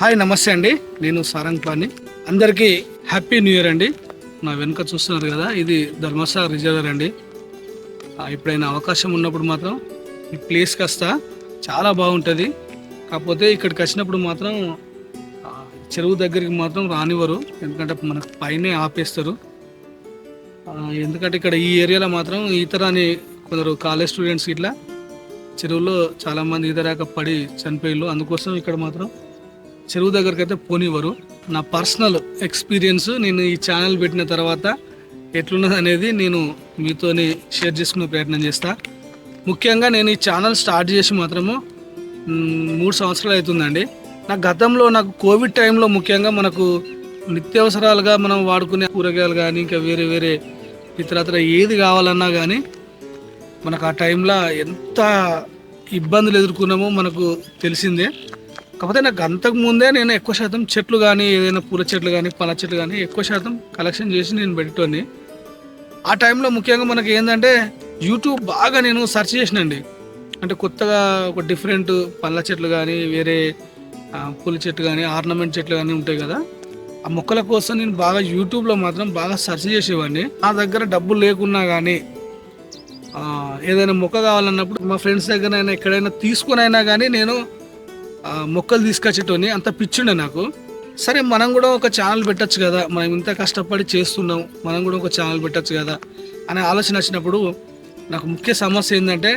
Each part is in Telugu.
హాయ్ నమస్తే అండి. నేను సారంగ్ పాని అందరికీ హ్యాపీ న్యూ ఇయర్ అండి. నా వెనుక చూస్తున్నారు కదా ఇది ధర్మస్థల రిజర్వర్ అండి. ఎప్పుడైనా అవకాశం ఉన్నప్పుడు మాత్రం ఈ ప్లేస్ కాస్త చాలా బాగుంటుంది. కాకపోతే ఇక్కడికి వచ్చినప్పుడు మాత్రం చెరువు దగ్గరికి మాత్రం రానివ్వరు. ఎందుకంటే మనకు పైనే ఆపేస్తారు. ఎందుకంటే ఇక్కడ ఈ ఏరియాలో మాత్రం ఈత రాని కొందరు కాలేజ్ స్టూడెంట్స్ ఇట్లా చెరువులో చాలామంది ఈత రాక పడి చనిపోయిళ్ళు. అందుకోసం ఇక్కడ మాత్రం చెరువు దగ్గరికి అయితే పోనివ్వరు. నా పర్సనల్ ఎక్స్పీరియన్స్ నేను ఈ ఛానల్ పెట్టిన తర్వాత ఎట్లున్నది అనేది నేను మీతోని షేర్ చేసుకునే ప్రయత్నం చేస్తా. ముఖ్యంగా నేను ఈ ఛానల్ స్టార్ట్ చేసి మాత్రము మూడు సంవత్సరాలు అవుతుందండి. నా గతంలో నాకు కోవిడ్ టైంలో ముఖ్యంగా మనకు నిత్యావసరాలుగా మనం వాడుకునే కూరగాయలు కానీ ఇంకా వేరే వేరే ఇతరత్ర ఏది కావాలన్నా కానీ మనకు ఆ టైంలో ఎంత ఇబ్బందులు ఎదుర్కొన్నామో మనకు తెలిసిందే. కాకపోతే నాకు అంతకు ముందే నేను ఎక్కువ శాతం చెట్లు కానీ ఏదైనా పూల చెట్లు కానీ పళ్ళ చెట్లు కానీ ఎక్కువ శాతం కలెక్షన్ చేసి నేను పెట్టుకొని ఆ టైంలో ముఖ్యంగా మనకి ఏంటంటే యూట్యూబ్ బాగా నేను సెర్చ్ చేసినండి. అంటే కొత్తగా ఒక డిఫరెంట్ పళ్ళ చెట్లు కానీ వేరే పూల చెట్లు కానీ ఆర్నమెంట్ చెట్లు కానీ ఉంటాయి కదా. ఆ మొక్కల కోసం నేను బాగా యూట్యూబ్లో మాత్రం బాగా సెర్చ్ చేసేవాడిని. నా దగ్గర డబ్బులు లేకున్నా కానీ ఏదైనా మొక్క కావాలన్నప్పుడు మా ఫ్రెండ్స్ దగ్గర ఎక్కడైనా తీసుకునైనా కానీ నేను మొక్కలు తీసుకొచ్చేటోని అంత పిచ్చుండే నాకు. సరే మనం కూడా ఒక ఛానల్ పెట్టచ్చు కదా. మనం ఇంత కష్టపడి చేస్తున్నాం మనం కూడా ఒక ఛానల్ పెట్టచ్చు కదా అనే ఆలోచన వచ్చినప్పుడు నాకు ముఖ్య సమస్య ఏంటంటే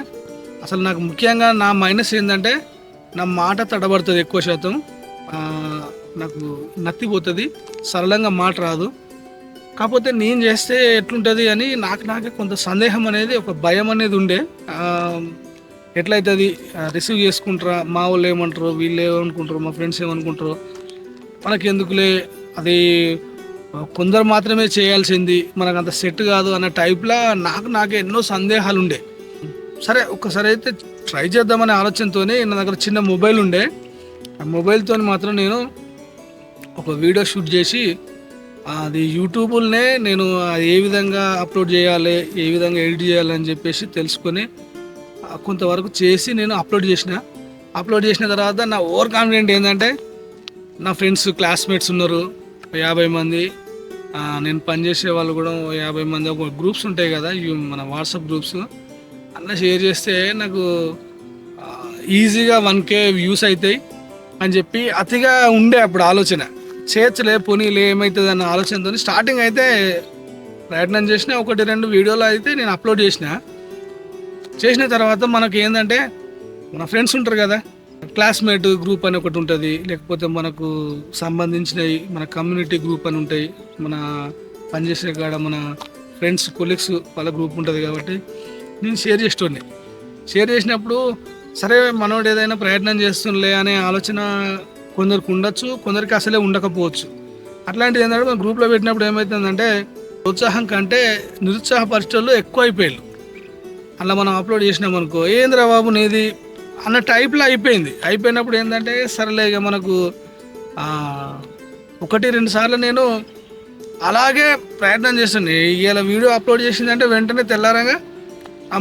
అసలు నాకు ముఖ్యంగా నా మైనస్ ఏంటంటే నా మాట తడబడుతుంది ఎక్కువ శాతం. నాకు నత్తిపోతుంది సరళంగా మాట రాదు. కాకపోతే నేను చేస్తే ఎట్లుంటుంది అని నాకు నాకే కొంత సందేహం అనేది ఒక భయం అనేది ఉండే. ఎట్లయితుంది? రిసీవ్ చేసుకుంటారా? మా వాళ్ళు ఏమంటారు? వీళ్ళు ఏమనుకుంటారు? మా ఫ్రెండ్స్ ఏమనుకుంటారు? మనకి ఎందుకులే అది కొందరు మాత్రమే చేయాల్సింది. మనకు అంత సెట్ కాదు అన్న టైప్లో నాకు నాకు ఎన్నో సందేహాలు ఉండే సరే ఒక్కసారి అయితే ట్రై చేద్దామనే ఆలోచనతోనే నా దగ్గర చిన్న మొబైల్ ఉండే. ఆ మొబైల్తో మాత్రం నేను ఒక వీడియో షూట్ చేసి అది యూట్యూబ్లోనే నేను అది ఏ విధంగా అప్లోడ్ చేయాలి ఏ విధంగా ఎడిట్ చేయాలి అని చెప్పేసి తెలుసుకొని కొంతవరకు చేసి నేను అప్లోడ్ చేసిన. అప్లోడ్ చేసిన తర్వాత నా ఓవర్ కాన్ఫిడెంట్ ఏంటంటే నా ఫ్రెండ్స్ క్లాస్మేట్స్ ఉన్నారు యాభై మంది. నేను పనిచేసే వాళ్ళు కూడా యాభై మంది. ఒక గ్రూప్స్ ఉంటాయి కదా ఇవి మన వాట్సాప్ గ్రూప్స్ అన్న షేర్ చేస్తే నాకు ఈజీగా వన్ కే వ్యూస్ అవుతాయి అని చెప్పి అతిగా ఉండే అప్పుడు ఆలోచన. చేర్చలే పోనీలే ఏమవుతుంది అన్న ఆలోచనతో స్టార్టింగ్ అయితే ప్రయత్నం చేసిన. ఒకటి రెండు వీడియోలు అయితే నేను అప్లోడ్ చేసిన. చేసిన తర్వాత మనకి ఏంటంటే మన ఫ్రెండ్స్ ఉంటారు కదా క్లాస్మేట్ గ్రూప్ అని ఒకటి ఉంటుంది లేకపోతే మనకు సంబంధించినవి మన కమ్యూనిటీ గ్రూప్ అని ఉంటాయి మన పనిచేసే కాడ మన ఫ్రెండ్స్ కొలీగ్స్ వాళ్ళ గ్రూప్ ఉంటుంది కాబట్టి నేను షేర్ చేస్తుండే షేర్ చేసినప్పుడు సరే మనోడు ఏదైనా ప్రయత్నం చేస్తుండే అనే ఆలోచన కొందరికి ఉండొచ్చు కొందరికి అసలే ఉండకపోవచ్చు. అట్లాంటిది ఏంటంటే మన గ్రూప్లో పెట్టినప్పుడు ఏమవుతుందంటే ఉత్సాహం కంటే నిరుత్సాహపరిచేళ్ళు ఎక్కువ అయిపోయారు అలా మనం అప్లోడ్ చేసినాం అనుకో ఏంద్రా బాబు నీది? అన్న టైప్లో అయిపోయింది. అయిపోయినప్పుడు ఏంటంటే సరేలేగా ఇక మనకు ఒకటి రెండు సార్లు నేను అలాగే ప్రయత్నం చేస్తుంది ఇలా వీడియో అప్లోడ్ చేసిందంటే వెంటనే తెల్లారంగా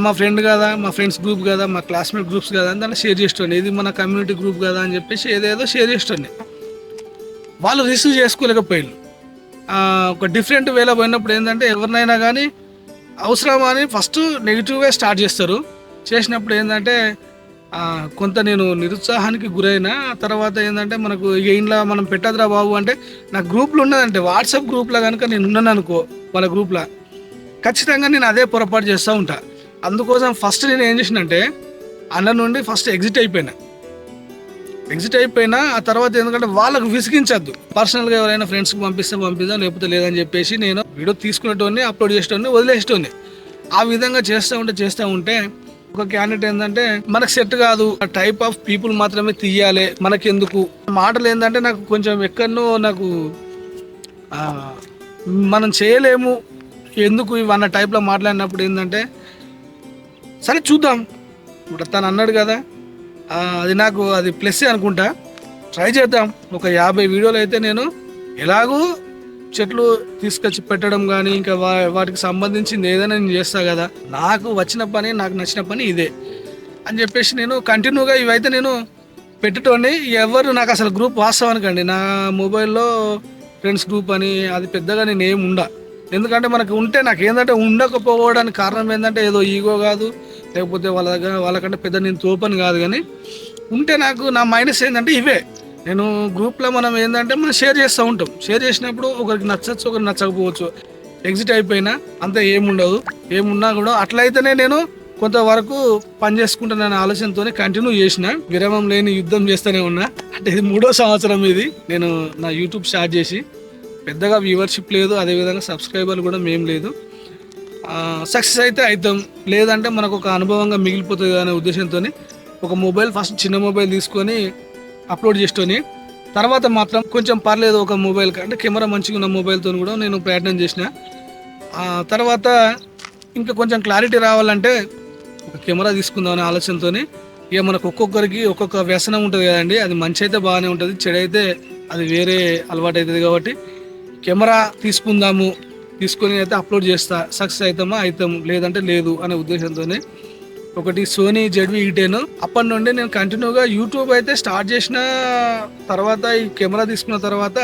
మా ఫ్రెండ్ కదా మా ఫ్రెండ్స్ గ్రూప్ కదా మా క్లాస్మేట్ గ్రూప్స్ కదా అని దాన్ని షేర్ చేస్తుండే ఇది మన కమ్యూనిటీ గ్రూప్ కదా అని చెప్పేసి ఏదేదో షేర్ చేస్తుండే వాళ్ళు రిసీవ్ చేసుకోలేకపోయారు ఒక డిఫరెంట్ వేలో పోయినప్పుడు ఏంటంటే ఎవరినైనా కానీ అవసరమా అని ఫస్ట్ నెగిటివ్గా స్టార్ట్ చేస్తారు. చేసినప్పుడు ఏంటంటే కొంత నేను నిరుత్సాహానికి గురైన తర్వాత ఏంటంటే మనకు ఇంట్లో మనం పెట్టదురా బాబు అంటే నా గ్రూప్లో ఉన్నదంటే వాట్సాప్ గ్రూప్లో కనుక నేను ఉన్నాను అనుకో వాళ్ళ గ్రూప్లో ఖచ్చితంగా నేను అదే పొరపాటు చేస్తూ ఉంటా. అందుకోసం ఫస్ట్ నేను ఏం చేసినంటే అన్న నుండి ఫస్ట్ ఎగ్జిట్ అయిపోయినా. ఎగ్జిట్ అయిపోయినా ఆ తర్వాత ఎందుకంటే వాళ్ళకు విసిగించద్దు. పర్సనల్గా ఎవరైనా ఫ్రెండ్స్కి పంపిస్తే పంపిద్దాం లేకపోతే లేదని చెప్పేసి నేను వీడియో తీసుకునేటోని అప్లోడ్ చేసేటోని వదిలేసేటోని ఆ విధంగా చేస్తూ ఉంటే చేస్తూ ఉంటే ఒక క్యాండిడేట్ ఏంటంటే మనకు సెట్ కాదు. ఆ టైప్ ఆఫ్ పీపుల్ మాత్రమే తీయాలి మనకెందుకు? మాటలు ఏంటంటే నాకు కొంచెం ఎక్కడనో నాకు మనం చేయలేము. ఎందుకు ఇవన్న టైప్లో మాట్లాడినప్పుడు ఏంటంటే సరే చూద్దాం. ఇప్పుడు తను అన్నాడు కదా అది నాకు అది ప్లస్ అనుకుంటా. ట్రై చేద్దాం. ఒక యాభై వీడియోలు అయితే నేను ఎలాగూ చెట్లు తీసుకొచ్చి పెట్టడం కానీ ఇంకా వా వాటికి సంబంధించింది ఏదైనా నేను చేస్తా కదా. నాకు వచ్చిన పని నాకు నచ్చిన పని ఇదే. అని చెప్పేసి నేను కంటిన్యూగా ఇవైతే నేను పెట్టేటోని ఎవరు నాకు అసలు గ్రూప్ వాస్తవానికండి నా మొబైల్లో ఫ్రెండ్స్ గ్రూప్ అని అది పెద్దగా నేను ఏం ఉండ. ఎందుకంటే మనకు ఉంటే నాకు ఏంటంటే ఉండకపోవడానికి కారణం ఏంటంటే ఏదో ఈగో కాదు. లేకపోతే వాళ్ళ దగ్గర వాళ్ళకంటే పెద్ద నేను తోపని కాదు కానీ ఉంటే నాకు నా మైనస్ ఏంటంటే ఇవే. నేను గ్రూప్లో మనం ఏంటంటే మనం షేర్ చేస్తూ ఉంటాం. షేర్ చేసినప్పుడు ఒకరికి నచ్చచ్చు ఒకరికి నచ్చకపోవచ్చు. ఎగ్జిట్ అయిపోయినా అంత ఏముండదు. ఏమున్నా కూడా అట్లయితేనే నేను కొంతవరకు పని చేసుకుంటాననే ఆలోచనతో కంటిన్యూ చేసిన. విరామం లేని యుద్ధం చేస్తూనే ఉన్నా. అంటే ఇది మూడో సంవత్సరం ఇది. నేను నా యూట్యూబ్ స్టార్ట్ చేసి పెద్దగా వ్యూవర్షిప్ లేదు. అదేవిధంగా సబ్స్క్రైబర్లు కూడా మేం లేదు. సక్సెస్ అయితే అవుతాం. లేదంటే మనకు ఒక అనుభవంగా మిగిలిపోతుంది అనే ఉద్దేశంతో ఒక మొబైల్ ఫస్ట్ చిన్న మొబైల్ తీసుకొని అప్లోడ్ చేసుకొని తర్వాత మాత్రం కొంచెం పర్లేదు ఒక మొబైల్ అంటే కెమెరా మంచిగా ఉన్న మొబైల్తో కూడా నేను ప్రయత్నం చేసిన. తర్వాత ఇంకా కొంచెం క్లారిటీ రావాలంటే ఒక కెమెరా తీసుకుందాం అనే ఆలోచనతో ఇక మనకు ఒక్కొక్కరికి ఒక్కొక్క వ్యసనం ఉంటుంది కదండి. అది మంచి అయితే బాగానే ఉంటుంది చెడు అయితే అది వేరే అలవాటు అవుతుంది కాబట్టి కెమెరా తీసుకుందాము తీసుకొని అయితే అప్లోడ్ చేస్తా. సక్సెస్ అవుతామా? అవుతాము. లేదంటే లేదు అనే ఉద్దేశంతోనే. ఒకటి సోనీ జెడ్వి టెన్ అప్పటి నుండి నేను కంటిన్యూగా యూట్యూబ్ అయితే స్టార్ట్ చేసిన తర్వాత ఈ కెమెరా తీసుకున్న తర్వాత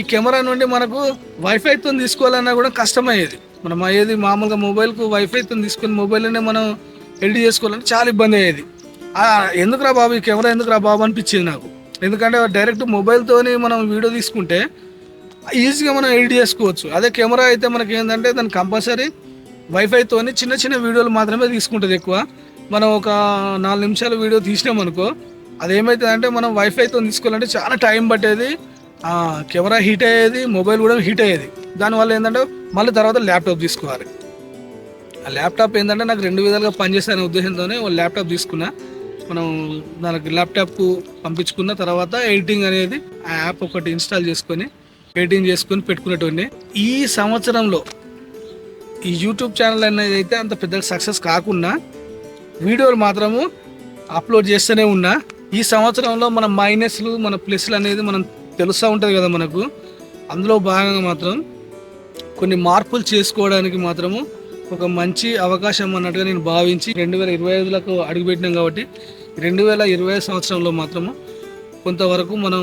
ఈ కెమెరా నుండి మనకు వైఫైతో తీసుకోవాలన్నా కూడా కష్టమయ్యేది. మనం అయ్యేది మామూలుగా మొబైల్కు వైఫైతో తీసుకుని మొబైల్లోనే మనం ఎడిట్ చేసుకోవాలంటే చాలా ఇబ్బంది అయ్యేది. ఎందుకురా బాబు? ఈ కెమెరా ఎందుకురా బాబు? అనిపించింది నాకు. ఎందుకంటే డైరెక్ట్ మొబైల్తోని మనం వీడియో తీసుకుంటే ఈజీగా మనం ఎడిట్ చేసుకోవచ్చు. అదే కెమెరా అయితే మనకి ఏంటంటే దాని కంపల్సరీ వైఫైతో చిన్న చిన్న వీడియోలు మాత్రమే తీసుకుంటుంది ఎక్కువ. మనం ఒక నాలుగు నిమిషాల వీడియో తీసినాం అనుకో అది ఏమవుతుందంటే మనం వైఫైతో తీసుకోవాలంటే చాలా టైం పట్టేది. కెమెరా హీట్ అయ్యేది మొబైల్ కూడా హీట్ అయ్యేది. దానివల్ల ఏంటంటే మళ్ళీ తర్వాత ల్యాప్టాప్ తీసుకోవాలి. ఆ ల్యాప్టాప్ ఏంటంటే నాకు రెండు విధాలుగా పనిచేసే ఉద్దేశంతోనే ఒక ల్యాప్టాప్ తీసుకున్నా. మనం దానికి ల్యాప్టాప్ పంపించుకున్న తర్వాత ఎడిటింగ్ అనేది ఆ యాప్ ఒకటి ఇన్స్టాల్ చేసుకొని ఎడిటింగ్ చేసుకొని పెట్టుకునేటువంటి ఈ సంవత్సరంలో ఈ యూట్యూబ్ ఛానల్ అనేది అయితే అంత పెద్దగా సక్సెస్ కాకుండా వీడియోలు మాత్రము అప్లోడ్ చేస్తూనే ఉన్నా. ఈ సంవత్సరంలో మన మైనస్లు మన ప్లస్లు అనేది మనం తెలుస్తూ ఉంటుంది కదా మనకు. అందులో భాగంగా మాత్రం కొన్ని మార్పులు చేసుకోవడానికి మాత్రము ఒక మంచి అవకాశం అన్నట్టుగా నేను భావించి రెండు వేల ఇరవై ఐదులకు అడుగుపెట్టినాం కాబట్టి రెండు వేల ఇరవై సంవత్సరంలో మాత్రము కొంతవరకు మనం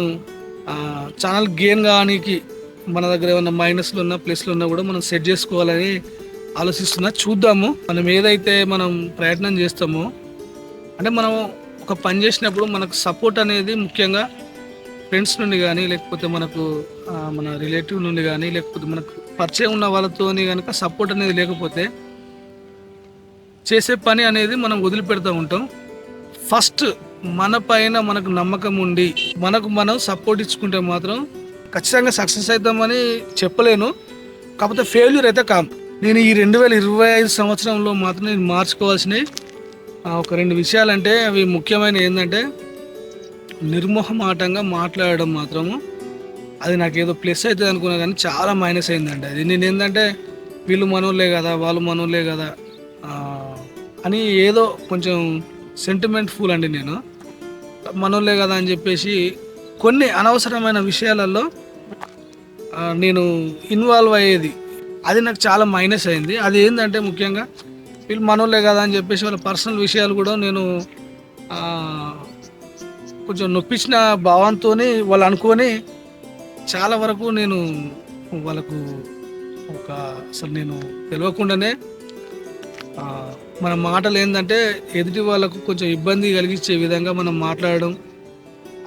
ఛానల్ గెయిన్ కానికి మన దగ్గర ఏమైనా మైనస్లు ఉన్నా ప్లస్లు ఉన్నా కూడా మనం సెట్ చేసుకోవాలని ఆలోచిస్తున్నా. చూద్దాము. మనం ఏదైతే మనం ప్రయత్నం చేస్తామో అంటే మనం ఒక పని చేసినప్పుడు మనకు సపోర్ట్ అనేది ముఖ్యంగా ఫ్రెండ్స్ నుండి కానీ లేకపోతే మనకు మన రిలేటివ్ నుండి కానీ లేకపోతే మనకు పరిచయం ఉన్న వాళ్ళతోని కనుక సపోర్ట్ అనేది లేకపోతే చేసే పని అనేది మనం వదిలిపెడతా ఉంటాం. ఫస్ట్ మన పైన మనకు నమ్మకం ఉండి మనకు మనం సపోర్ట్ ఇచ్చుకుంటే మాత్రం ఖచ్చితంగా సక్సెస్ అవుతామని చెప్పలేను. కాకపోతే ఫెయిల్యూర్ అయితే కాం. నేను ఈ రెండు వేల ఇరవై ఐదు సంవత్సరంలో మాత్రం నేను మార్చుకోవాల్సినవి ఒక రెండు విషయాలంటే అవి ముఖ్యమైన ఏంటంటే నిర్మోహమాటంగా మాట్లాడడం మాత్రము. అది నాకు ఏదో ప్లస్ అవుతుంది అనుకున్నా కానీ చాలా మైనస్ అయిందండి. అది నేను ఏంటంటే వీళ్ళు మనోళ్ళే కదా వాళ్ళు మనోళ్ళే కదా అని ఏదో కొంచెం సెంటిమెంట్ ఫుల్ అండి నేను. మనోళ్ళే కదా అని చెప్పేసి కొన్ని అనవసరమైన విషయాలలో నేను ఇన్వాల్వ్ అయ్యేది. అది నాకు చాలా మైనస్ అయింది. అది ఏంటంటే ముఖ్యంగా వీళ్ళు మనోళ్ళే కదా అని చెప్పేసి వాళ్ళ పర్సనల్ విషయాలు కూడా నేను కొంచెం నొప్పించిన భావంతో వాళ్ళు అనుకొని చాలా వరకు నేను వాళ్ళకు ఒక అసలు నేను తెలియకుండానే మన మాటలు ఏంటంటే ఎదుటి వాళ్ళకు కొంచెం ఇబ్బంది కలిగించే విధంగా మనం మాట్లాడడం.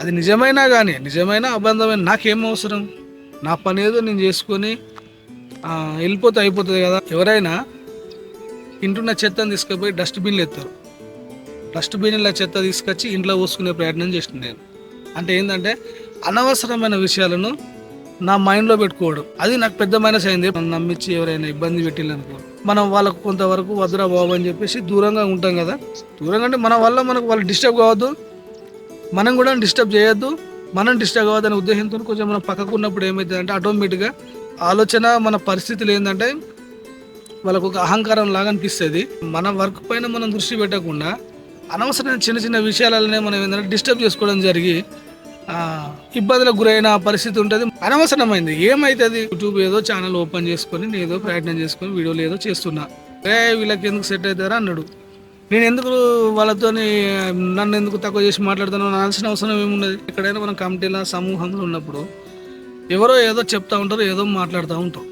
అది నిజమైనా కానీ నిజమైన అబద్ధమైన నాకేం అవసరం? నా పని ఏదో నేను చేసుకొని వెళ్ళిపోతే అయిపోతుంది కదా. ఎవరైనా ఇంటున్న చెత్తను తీసుకుపోయి డస్ట్బిన్లు ఎత్తారు. డస్ట్బిన్ల చెత్త తీసుకొచ్చి ఇంట్లో పోసుకునే ప్రయత్నం చేసిన నేను. అంటే ఏంటంటే అనవసరమైన విషయాలను నా మైండ్లో పెట్టుకోవడం. అది నాకు పెద్ద మైనస్ అయింది. నమ్మించి ఎవరైనా ఇబ్బంది పెట్టిల్లనుకో మనం వాళ్ళకు కొంతవరకు వద్దురా బాబు అని చెప్పేసి దూరంగా ఉంటాం కదా. దూరంగా అంటే మన వల్ల మనకు వాళ్ళు డిస్టర్బ్ కావద్దు. మనం కూడా డిస్టర్బ్ చేయొద్దు. మనం డిస్టర్బ్ కావద్దనే ఉద్దేశంతో కొంచెం మనం పక్కకు ఉన్నప్పుడు ఏమవుతుందంటే ఆటోమేటిక్గా ఆలోచన మన పరిస్థితులు ఏంటంటే వాళ్ళకు ఒక అహంకారం లాగా అనిపిస్తుంది. మన వర్క్ పైన మనం దృష్టి పెట్టకుండా అనవసరమైన చిన్న చిన్న విషయాలనే మనం ఏంటంటే డిస్టర్బ్ చేసుకోవడం జరిగి ఇబ్బందులకు గురైన పరిస్థితి ఉంటుంది. అనవసరమైంది. ఏమైతుంది? యూట్యూబ్ ఏదో ఛానల్ ఓపెన్ చేసుకొని నేను ఏదో ప్రయత్నం చేసుకొని వీడియోలు ఏదో చేస్తున్నా. ఏ వీళ్ళకి ఎందుకు సెట్ అవుతారా అన్నాడు. నేను ఎందుకు వాళ్ళతోని నన్ను ఎందుకు తక్కువ చేసి మాట్లాడుతాను అనాల్సిన అవసరం ఏమున్నది? ఎక్కడైనా మనం కమిటీల సమూహంలో ఉన్నప్పుడు ఎవరో ఏదో చెప్తా ఉంటారు ఏదో మాట్లాడుతూ ఉంటాం.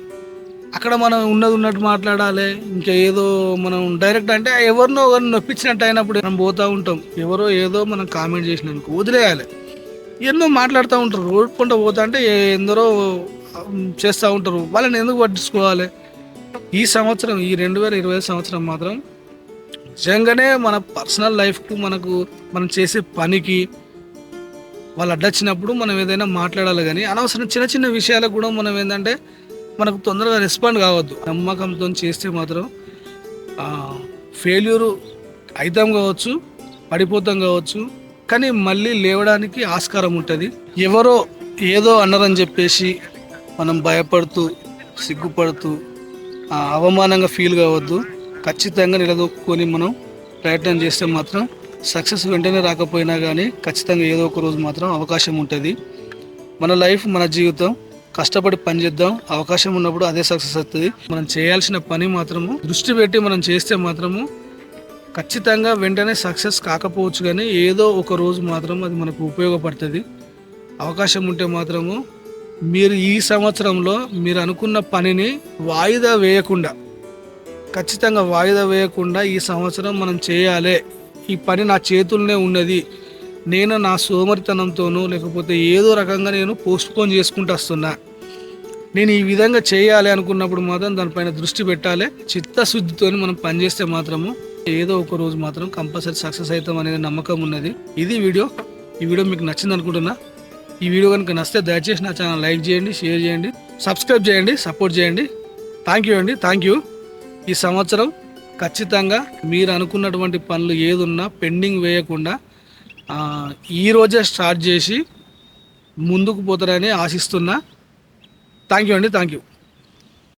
అక్కడ మనం ఉన్నది ఉన్నట్టు మాట్లాడాలి. ఇంకా ఏదో మనం డైరెక్ట్ అంటే ఎవరినో ఒకరిని నొప్పించినట్టు అయినప్పుడు మనం పోతూ ఉంటాం. ఎవరో ఏదో మనం కామెంట్ చేసినందుకు వదిలేయాలి. ఎన్నో మాట్లాడుతూ ఉంటారు. ఓడుకుంటూ పోతా అంటే ఎందరో చేస్తూ ఉంటారు. వాళ్ళని ఎందుకు పట్టించుకోవాలి? ఈ సంవత్సరం ఈ రెండు వేల ఇరవై సంవత్సరం మాత్రం నిజంగానే మన పర్సనల్ లైఫ్కు మనకు మనం చేసే పనికి వాళ్ళు అడ్డొచ్చినప్పుడు మనం ఏదైనా మాట్లాడాలి కానీ అనవసరం చిన్న చిన్న విషయాలకు కూడా మనం ఏంటంటే మనకు తొందరగా రెస్పాండ్ కావద్దు. నమ్మకంతో చేస్తే మాత్రం ఫెయిల్యూరు అవుతాం కావచ్చు పడిపోతాం కావచ్చు కానీ మళ్ళీ లేవడానికి ఆస్కారం ఉంటుంది. ఎవరో ఏదో అన్నారని చెప్పేసి మనం భయపడుతూ సిగ్గుపడుతూ అవమానంగా ఫీల్ కావద్దు. ఖచ్చితంగా నిలదొక్కుని మనం ప్రయత్నం చేస్తే మాత్రం సక్సెస్ వెంటనే రాకపోయినా కానీ ఖచ్చితంగా ఏదో ఒక రోజు మాత్రం అవకాశం ఉంటుంది. మన లైఫ్ మన జీవితం కష్టపడి పని చేద్దాం. అవకాశం ఉన్నప్పుడు అదే సక్సెస్ అవుతుంది. మనం చేయాల్సిన పని మాత్రము దృష్టి పెట్టి మనం చేస్తే మాత్రము ఖచ్చితంగా వెంటనే సక్సెస్ కాకపోవచ్చు కానీ ఏదో ఒక రోజు మాత్రం అది మనకు ఉపయోగపడుతుంది. అవకాశం ఉంటే మాత్రము మీరు ఈ సంవత్సరంలో మీరు అనుకున్న పనిని వాయిదా వేయకుండా ఖచ్చితంగా వాయిదా వేయకుండా ఈ సంవత్సరం మనం చేయాలి. ఈ పని నా చేతుల్లోనే ఉన్నది. నేను నా సోమరితనంతోనూ లేకపోతే ఏదో రకంగా నేను పోస్ట్పోన్ చేసుకుంటూ వస్తున్నా. నేను ఈ విధంగా చేయాలి అనుకున్నప్పుడు మాత్రం దానిపైన దృష్టి పెట్టాలి. చిత్తశుద్ధితో మనం పనిచేస్తే మాత్రము ఏదో ఒక రోజు మాత్రం కంపల్సరీ సక్సెస్ అవుతాం అనేది నమ్మకం ఉన్నది. ఇది వీడియో. ఈ వీడియో మీకు నచ్చింది అనుకుంటున్నా. ఈ వీడియో కనుక నచ్చితే దయచేసి నా ఛానల్ లైక్ చేయండి షేర్ చేయండి సబ్స్క్రైబ్ చేయండి సపోర్ట్ చేయండి. థ్యాంక్ యూ అండి థ్యాంక్ యూ ఈ సంవత్సరం ఖచ్చితంగా మీరు అనుకున్నటువంటి పనులు ఏదున్నా పెండింగ్ వేయకుండా ఈరోజే ఈ రోజే స్టార్ట్ చేసి ముందుకు పోతారని ఆశిస్తున్నా. థ్యాంక్ యూ అండి థ్యాంక్ యూ